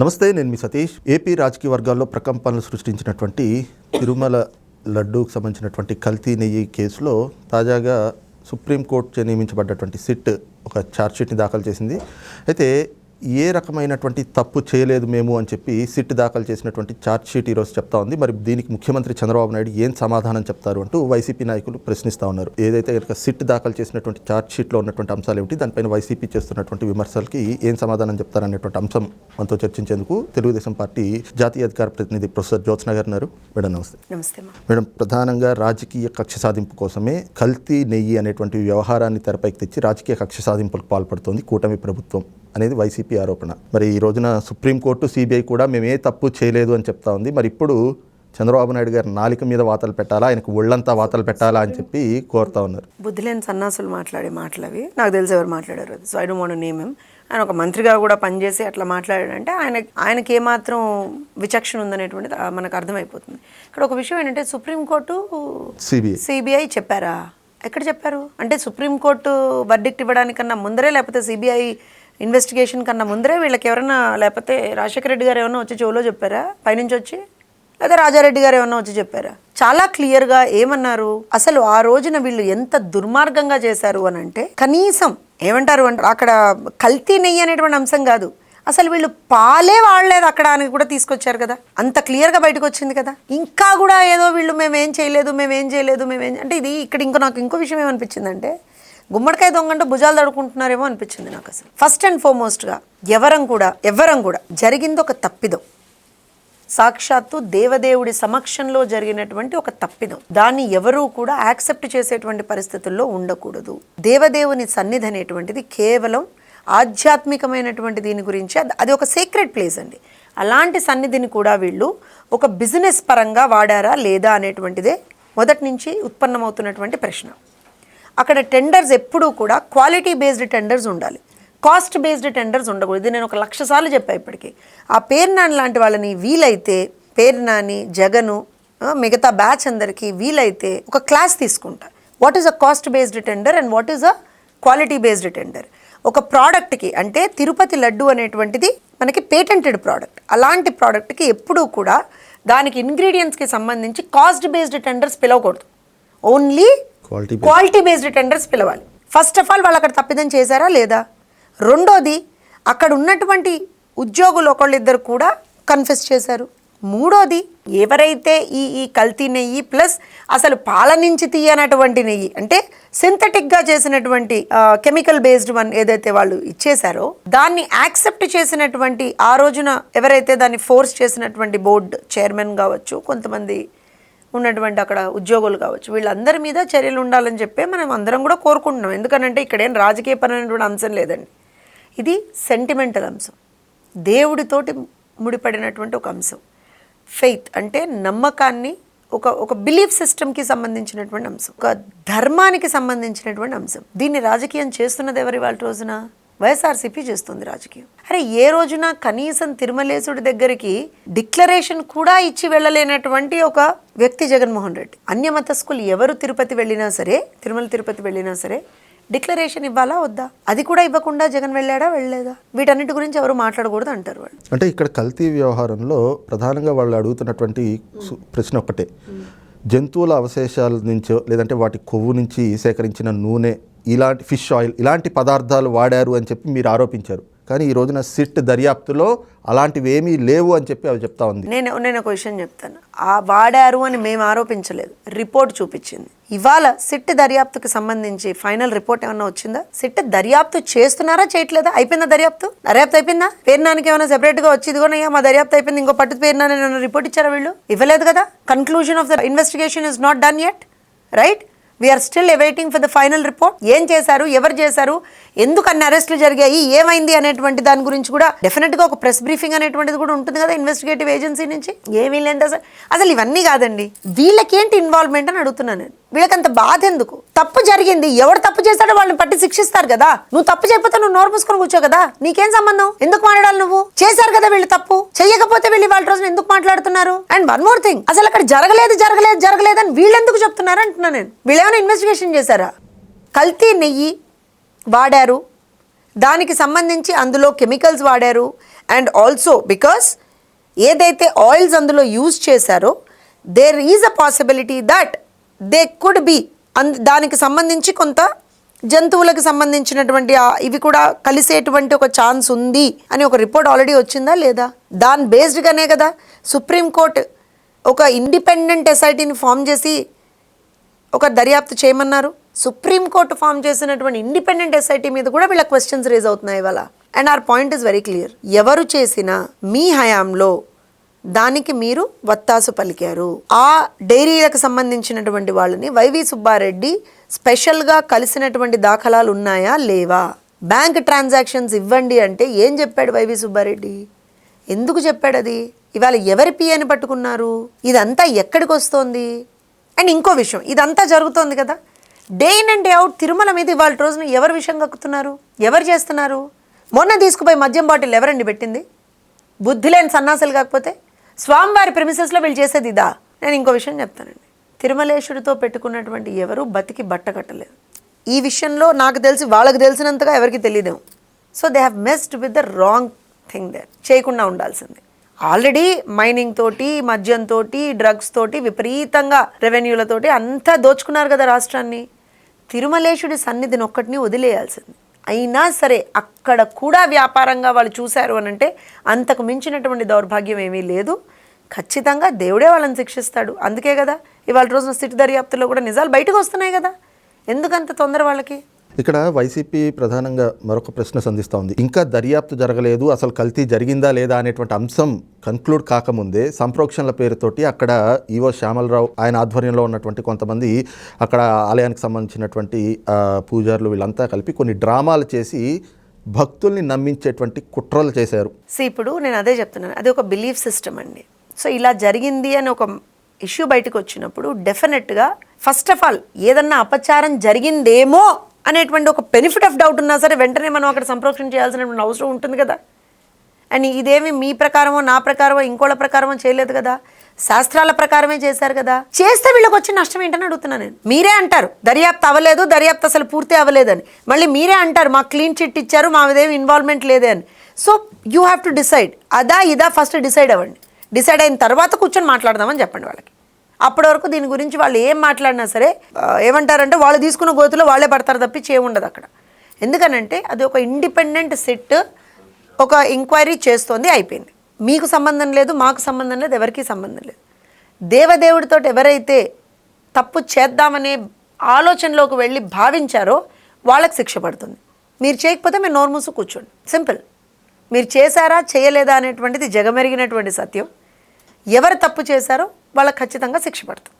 నమస్తే నేను మీ సతీష్. ఏపీ రాజకీయ వర్గాల్లో ప్రకంపనలు సృష్టించినటువంటి తిరుమల లడ్డూకు సంబంధించినటువంటి కల్తీ నెయ్యి కేసులో తాజాగా సుప్రీంకోర్టు నియమించబడ్డటువంటి సిట్ ఒక ఛార్జ్షీట్ని దాఖలు చేసింది. అయితే ఏ రకమైనటువంటి తప్పు చేయలేదు మేము అని చెప్పి సిట్ దాఖలు చేసినటువంటి ఛార్జ్షీట్ ఈరోజు చెప్తా ఉంది. మరి దీనికి ముఖ్యమంత్రి చంద్రబాబు నాయుడు ఏం సమాధానం చెప్తారు అంటూ వైసీపీ నాయకులు ప్రశ్నిస్తూ ఉన్నారు. ఏదైతే కనుక సిట్ దాఖలు చేసినటువంటి ఛార్జ్షీట్లో ఉన్నటువంటి అంశాలు ఏమిటి దానిపైన వైసీపీ చేస్తున్నటువంటి విమర్శలకి ఏం సమాధానం చెప్తారనేటువంటి అంశం మనతో చర్చించేందుకు తెలుగుదేశం పార్టీ జాతీయ అధికార ప్రతినిధి ప్రొఫెసర్ జ్యోత్స్న గారు ఉన్నారు. మేడం నమస్తే. నమస్తే మేడం ప్రధానంగా రాజకీయ కక్ష సాధింపు కోసమే కల్తీ నెయ్యి అనేటువంటి వ్యవహారాన్ని తెరపైకి తెచ్చి రాజకీయ కక్ష సాధింపులకు పాల్పడుతోంది కూటమి ప్రభుత్వం. అనేది వైసీపీ ఆరోపణ. మరి ఈ రోజున సుప్రీంకోర్టు సిబిఐ కూడా మేము ఏ తప్పు చేయలేదు అని చెప్తా ఉంది. మరి ఇప్పుడు చంద్రబాబు నాయుడు గారు నాలిక మీద వాతలు పెట్టాలా? ఆయనకు ఒళ్ళంతా వాతలు పెట్టాలా అని చెప్పి కోరుతా ఉన్నారు. బుద్ధి లేని సన్నాసులు మాట్లాడే మాటలు అవి నాకు తెలిసి ఎవరు మాట్లాడారు so I don't want name ఆయన ఒక మంత్రిగా కూడా పనిచేసి అట్లా మాట్లాడాడంటే ఆయన ఆయనకి ఏమాత్రం విచక్షణ ఉందనేటువంటిది మనకు అర్థమైపోతుంది. ఇక్కడ ఒక విషయం ఏంటంటే సుప్రీంకోర్టు సిబిఐ. సిబిఐ చెప్పారా? ఎక్కడ చెప్పారు? అంటే సుప్రీంకోర్టు వర్డిక్ట్ ఇవ్వడానికన్నా ముందరే లేకపోతే సిబిఐ ఇన్వెస్టిగేషన్ కన్నా ముందరే వీళ్ళకి ఎవరైనా లేకపోతే రాజశేఖర రెడ్డి గారు ఏమైనా వచ్చి చెవులో చెప్పారా? పైనుంచి వచ్చి? లేదా రాజారెడ్డి గారు ఏమన్నా వచ్చి చెప్పారా? చాలా క్లియర్గా ఏమన్నారు? అసలు ఆ రోజున వీళ్ళు ఎంత దుర్మార్గంగా చేశారు అని అంటే కనీసం ఏమంటారు అంటే అక్కడ కల్తీ నెయ్యి అనేటువంటి అంశం కాదు. అసలు వీళ్ళు పాలే వాడలేదు అక్కడ అని కూడా తీసుకొచ్చారు కదా. అంత క్లియర్గా బయటకు వచ్చింది కదా. ఇంకా కూడా ఏదో వీళ్ళు మేమేం చేయలేదు మేమేం చేయలేదు మేమేం అంటే ఇది ఇక్కడ ఇంకో నాకు ఇంకో విషయం ఏమనిపించిందంటే గుమ్మడికాయ దొంగంటే భుజాలు తడుకుంటున్నారేమో అనిపించింది నాకు అసలు. ఫస్ట్ అండ్ ఫార్మోస్ట్గా ఎవరం కూడా ఎవరం కూడా జరిగింది ఒక తప్పిదం. సాక్షాత్తు దేవదేవుడి సమక్షంలో జరిగినటువంటి ఒక తప్పిదం. దాన్ని ఎవరూ కూడా యాక్సెప్ట్ చేసేటువంటి పరిస్థితుల్లో ఉండకూడదు. దేవదేవుని సన్నిధి అనేటువంటిది కేవలం ఆధ్యాత్మికమైనటువంటి దీని గురించి అది- అది ఒక సీక్రెట్ ప్లేస్ అండి. అలాంటి సన్నిధిని కూడా వీళ్ళు ఒక బిజినెస్ పరంగా వాడారా లేదా అనేటువంటిదే మొదటి నుంచి ఉత్పన్నమవుతున్నటువంటి ప్రశ్న. అక్కడ టెండర్స్ ఎప్పుడూ కూడా క్వాలిటీ బేస్డ్ టెండర్స్ ఉండాలి. కాస్ట్ బేస్డ్ టెండర్స్ ఉండకూడదు. ఇది నేను ఒక లక్ష సార్లు చెప్పాను ఇప్పటికీ. ఆ పేర్నాని లాంటి వాళ్ళని వీలైతే పేర్నాని జగను మిగతా బ్యాచ్ అందరికీ వీలైతే ఒక క్లాస్ తీసుకుంటా. What is a cost based tender and what is a quality based tender ఒక ప్రోడక్ట్కి అంటే తిరుపతి లడ్డు అనేటువంటిది మనకి పేటెంటెడ్ ప్రోడక్ట్ అలాంటి ప్రోడక్ట్కి ఎప్పుడూ కూడా దానికి ఇంగ్రీడియంట్స్కి సంబంధించి cost based tenders పిలవకూడదు only quality quality based tenders పిలవాలి. ఫస్ట్ ఆఫ్ ఆల్ వాళ్ళు అక్కడ తప్పిదం చేశారా లేదా? రెండోది అక్కడ ఉన్నటువంటి ఉద్యోగులు ఒకళ్ళిద్దరు కూడా కన్ఫెస్ చేశారు. మూడోది ఎవరైతే ఈ ఈ కల్తీ నెయ్యి ప్లస్ అసలు పాల నుంచి తీయనటువంటి నెయ్యి అంటే సింథటిక్గా చేసినటువంటి కెమికల్ బేస్డ్ వన్ ఏదైతే వాళ్ళు ఇచ్చేశారో దాన్ని యాక్సెప్ట్ చేసినటువంటి ఆ రోజున ఎవరైతే దాన్ని ఫోర్స్ చేసినటువంటి బోర్డు చైర్మన్ కావచ్చు కొంతమంది ఉన్నటువంటి అక్కడ ఉద్యోగులు కావచ్చు. వీళ్ళందరి మీద చర్యలు ఉండాలని చెప్పే మనం అందరం కూడా కోరుకుంటున్నాం. ఎందుకనంటే ఇక్కడ ఏం రాజకీయపరమైనటువంటి అంశం లేదండి. ఇది సెంటిమెంటల్ అంశం. దేవుడితోటి ముడిపడినటువంటి ఒక అంశం. ఫెయిత్ అంటే నమ్మకాన్ని ఒక ఒక బిలీఫ్ సిస్టమ్కి సంబంధించినటువంటి అంశం. ఒక ధర్మానికి సంబంధించినటువంటి అంశం. దీన్ని రాజకీయం చేస్తున్నది ఎవరి వాళ్ళ రోజున? వైఎస్ఆర్సీపీ చేస్తుంది రాజకీయం. అరే ఏ రోజున కనీసం తిరుమలేశుడి దగ్గరికి డిక్లరేషన్ కూడా ఇచ్చి వెళ్ళలేనటువంటి ఒక వ్యక్తి జగన్మోహన్ రెడ్డి. అన్యమతస్కులు ఎవరు తిరుపతి వెళ్ళినా సరే తిరుమల తిరుపతి వెళ్ళినా సరే డిక్లరేషన్ ఇవ్వాలా వద్దా? అది కూడా ఇవ్వకుండా జగన్ వెళ్ళాడా వెళ్ళలేదా? వీటన్నిటి గురించి ఎవరు మాట్లాడకూడదు అంటారు వాళ్ళు. అంటే ఇక్కడ కల్తీ వ్యవహారంలో ప్రధానంగా వాళ్ళు అడుగుతున్నటువంటి ప్రశ్న ఒక్కటే. జంతువుల అవశేషాల నుంచో లేదంటే వాటి కొవ్వు నుంచి సేకరించిన నూనె ఇలాంటి ఫిష్ ఆయిల్ ఇలాంటి పదార్థాలు వాడారు అని చెప్పి మీరు ఆరోపించారు. కానీ ఈ రోజున సిట్ దర్యాప్తులో అలాంటివి ఏమీ లేవు అని చెప్పి అవి చెప్తా ఉంది. నేను నేను ఒక విషయం చెప్తాను. ఆ వాడారు అని మేము ఆరోపించలేదు. రిపోర్ట్ చూపించింది. ఇవాళ సిట్ దర్యాప్తుకి సంబంధించి ఫైనల్ రిపోర్ట్ ఏమన్నా వచ్చిందా? సిట్ దర్యాప్తు చేస్తున్నారా చేయట్లేదా? అయిపోయిందా దర్యాప్తు? దర్యాప్తు అయిపోయిందా? పేరునానికి ఏమైనా సెపరేట్గా వచ్చి ఇదిగోనయ్యా మా దర్యాప్తు అయిపోయింది ఇంకో పట్టు పేరునాని రిపోర్ట్ ఇచ్చారా వీళ్ళు? ఇవ్వలేదు కదా? Conclusion of the investigation is not done yet right we are still awaiting for the final report ఏం చేశారు? ఎవరు చేశారు? ఎందుకు అన్ని అరెస్టులు జరిగాయి? ఏమైంది అనేటువంటి దాని గురించి కూడా డెఫినెట్గా ఒక ప్రెస్ బ్రీఫింగ్ అనేటువంటిది కూడా ఉంటుంది కదా ఇన్వెస్టిగేటివ్ ఏజెన్సీ నుంచి? ఏమీ లేదు అసలు. అసలు ఇవన్నీ కాదండి. వీళ్ళకేంటి ఇన్వాల్వ్మెంట్ అని అడుగుతున్నాను నేను. వీళ్ళకంత బాధ ఎందుకు? తప్పు జరిగింది. ఎవడు తప్పు చేస్తాడో వాళ్ళని పట్టి శిక్షిస్తారు కదా. నువ్వు తప్పు చేయకపోతే నువ్వు నోరు మూసుకొని కూర్చో కదా. నీకేం సంబంధం? ఎందుకు మాట్లాడాలి నువ్వు? చేశారు కదా వీళ్ళు తప్పు. చెయ్యకపోతే వీళ్ళు వాళ్ళ రోజున ఎందుకు మాట్లాడుతున్నారు? And one more thing. అసలు అక్కడ జరగలేదు జరగలేదు జరగలేదు అని వీళ్ళు ఎందుకు చెప్తున్నారు అంటున్నా నేను. వీళ్ళు ఏమైనా ఇన్వెస్టిగేషన్ చేశారా? కల్తీ నెయ్యి వాడారు. దానికి సంబంధించి అందులో కెమికల్స్ వాడారు. అండ్ ఆల్సో బికాస్ ఏదైతే ఆయిల్స్ అందులో యూజ్ చేశారో there is a possibility that they could be అన్ దానికి సంబంధించి కొంత జంతువులకు సంబంధించినటువంటి ఇవి కూడా కలిసేటువంటి ఒక ఛాన్స్ ఉంది అని ఒక రిపోర్ట్ ఆల్రెడీ వచ్చిందా లేదా? దాని బేస్డ్గానే కదా. సుప్రీంకోర్టు ఒక ఇండిపెండెంట్ ఎస్ఐటీని ఫామ్ చేసి ఒక దర్యాప్తు చేయమన్నారు. సుప్రీంకోర్టు ఫామ్ చేసినటువంటి ఇండిపెండెంట్ ఎస్ఐటీ మీద కూడా వీళ్ళ క్వశ్చన్స్ రేజ్ అవుతున్నాయి ఇవాళ. And our point is very clear ఎవరు చేసినా మీ హయాంలో దానికి మీరు వత్తాసు పలికారు. ఆ డైరీలకు సంబంధించినటువంటి వాళ్ళని వైవి సుబ్బారెడ్డి స్పెషల్గా కలిసినటువంటి దాఖలాలు ఉన్నాయా లేవా? బ్యాంక్ ట్రాన్సాక్షన్స్ ఇవ్వండి అంటే ఏం చెప్పాడు వైవి సుబ్బారెడ్డి? ఎందుకు చెప్పాడు అది ఇవాళ ఎవరి పిఎని పట్టుకున్నారు? ఇదంతా ఎక్కడికి వస్తోంది? అండ్ ఇంకో విషయం ఇదంతా జరుగుతోంది కదా? Day in and day out Tirumala మీద ఇవాళ రోజున ఎవరు విషయం కక్కుతున్నారు? ఎవరు చేస్తున్నారు? మొన్న తీసుకుపోయి మద్యం బాటిల్ ఎవరండి పెట్టింది? బుద్ధి లేని సన్నాసులు కాకపోతే స్వామివారి ప్రిమిసెస్లో వీళ్ళు చేసేది ఇదా? నేను ఇంకో విషయం చెప్తానండి. తిరుమలేశుడితో పెట్టుకున్నటువంటి ఎవరు బతికి బట్ట కట్టలేదు. ఈ విషయంలో నాకు తెలిసి వాళ్ళకి తెలిసినంతగా ఎవరికి తెలియదేమో so they have messed with the wrong thing there చేయకుండా ఉండాల్సింది. ఆల్రెడీ మైనింగ్ తోటి మద్యం తోటి డ్రగ్స్ తోటి విపరీతంగా రెవెన్యూలతోటి అంతా దోచుకున్నారు కదా రాష్ట్రాన్ని. తిరుమలేశుడి సన్నిధిని ఒక్కటిని వదిలేయాల్సింది. అయినా సరే అక్కడ కూడా వ్యాపారంగా వాళ్ళు చూశారు అని అంటే అంతకు మించినటువంటి దౌర్భాగ్యం ఏమీ లేదు. ఖచ్చితంగా దేవుడే వాళ్ళని శిక్షిస్తాడు. అందుకే కదా ఇవాళ రోజున సిటీ దర్యాప్తులో కూడా నిజాలు బయటకు వస్తున్నాయి కదా. ఎందుకంత తొందర వాళ్ళకి? ఇక్కడ వైసీపీ ప్రధానంగా మరొక ప్రశ్న సంధిస్తూ ఉంది. ఇంకా దర్యాప్తు జరగలేదు అసలు కల్తీ జరిగిందా లేదా అనేటువంటి అంశం కన్క్లూడ్ కాకముందే సంప్రోక్షణల పేరుతోటి అక్కడ ఈవో శ్యామలరావు ఆయన ఆధ్వర్యంలో ఉన్నటువంటి కొంతమంది అక్కడ ఆలయానికి సంబంధించినటువంటి పూజారులు వీళ్ళంతా కలిపి కొన్ని డ్రామాలు చేసి భక్తుల్ని నమ్మించేటువంటి కుట్రలు చేశారు. సో ఇప్పుడు నేను అదే చెప్తున్నాను. అది ఒక బిలీఫ్ సిస్టమ్ అండి. సో ఇలా జరిగింది అని ఒక ఇష్యూ బయటకు వచ్చినప్పుడు డెఫినెట్గా ఫస్ట్ ఆఫ్ ఆల్ ఏదన్నా అపచారం జరిగిందేమో అనేటువంటి ఒక బెనిఫిట్ ఆఫ్ డౌట్ ఉన్నా సరే వెంటనే మనం అక్కడ సంప్రోక్షణ చేయాల్సినటువంటి అవసరం ఉంటుంది కదా. అండ్ ఇదేమి మీ ప్రకారమో నా ప్రకారమో ఇంకోళ్ళ ప్రకారమో చేయలేదు కదా? శాస్త్రాల ప్రకారమే చేశారు కదా? చేస్తే వీళ్ళకి వచ్చే నష్టం ఏంటని అడుగుతున్నాను నేను. మీరే అంటారు దర్యాప్తు అవ్వలేదు దర్యాప్తు అసలు పూర్తి అవ్వలేదని మళ్ళీ మీరే అంటారు మాకు క్లీన్ చిట్ ఇచ్చారు మాదేమి ఇన్వాల్వ్మెంట్ లేదే అని. So you have to decide అదా ఇదా ఫస్ట్ డిసైడ్ అవ్వండి. డిసైడ్ అయిన తర్వాత కూర్చొని మాట్లాడదామని చెప్పండి వాళ్ళకి. అప్పటి వరకు దీని గురించి వాళ్ళు ఏం మాట్లాడినా సరే ఏమంటారంటే వాళ్ళు తీసుకున్న గోతులో వాళ్ళే పడతారు తప్పించి ఏముండదు అక్కడ. ఎందుకనంటే అది ఒక ఇండిపెండెంట్ సెట్ ఒక ఎంక్వైరీ చేస్తోంది అయిపోయింది. మీకు సంబంధం లేదు మాకు సంబంధం లేదు ఎవరికీ సంబంధం లేదు. దేవదేవుడితో ఎవరైతే తప్పు చేద్దామనే ఆలోచనలోకి వెళ్ళి భావించారో వాళ్ళకి శిక్ష పడుతుంది. మీరు చేయకపోతే మీరు నోర్మూసు కూర్చోండి. సింపుల్. మీరు చేశారా చేయలేదా అనేటువంటిది జగమెరిగినటువంటి సత్యం. ఎవరు తప్పు చేశారో వాళ్ళకి ఖచ్చితంగా శిక్ష పడుతుంది.